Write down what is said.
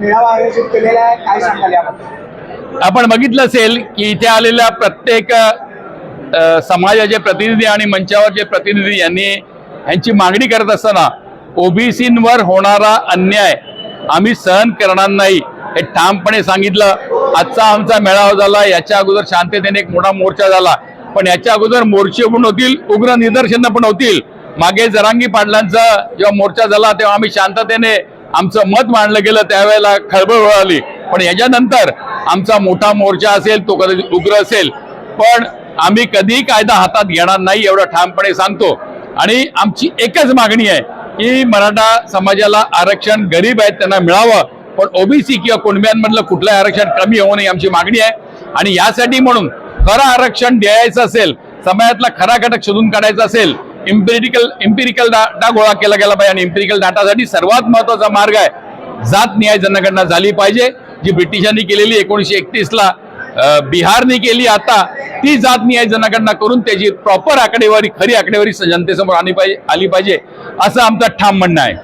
मेळावा आयोजित केलेला आहे. काय सांगाल याबद्दल? आपण बघितलं असेल की इथे आलेल्या प्रत्येक समाजाचे प्रतिनिधी आणि मंचावरचे प्रतिनिधी यांनी यांची मागणी करत असताना ओबीसींवर होणारा अन्याय आम्ही सहन करणार नाही हे ठामपणे सांगितलं. आजचा आमचा मेळावा झाला याच्या अगोदर शांततेने एक मोठा मोर्चा झाला. पण याच्या अगोदर मोर्चे पण होतील उग्र निदर्शनं पण होतील. मागे जरांगी पाटलांचा जेव्हा मोर्चा झाला तेव्हा आम्ही शांततेने आमचं मत मांडलं गेलं त्यावेळेला खळबळ उडाली. पण याच्यानंतर आमचा मोठा मोर्चा असेल तो कधी उग्र असेल. पण आम्ही कधीही कायदा हातात घेणार नाही एवढं ठामपणे सांगतो. आणि आमची एकच मागणी आहे की मराठा समाजाला आरक्षण गरीब आहेत त्यांना मिळावं. पण ओबीसी किंवा कुणब्यांमधलं कुठलंही आरक्षण कमी होऊ नये आमची मागणी आहे. आणि यासाठी म्हणून खरं आरक्षण द्यायचं असेल समाजातला खरा घटक शोधून काढायचा असेल इम्पेरिकल इम्पेरिकल डाटा गोळा केला गेला पाहिजे. आणि इम्पेरिकल डाटासाठी सर्वात महत्त्वाचा मार्ग आहे जात न्याय जनगणना झाली पाहिजे. जी ब्रिटिशांनी केलेली एकोणीसशे एकतीसला बिहारने केली आता ती जात न्याय जनगणना करून त्याची प्रॉपर आकडेवारी खरी आकडेवारी जनतेसमोर आली पाहिजे आली पाहिजे असं आमचं ठाम म्हणणं आहे.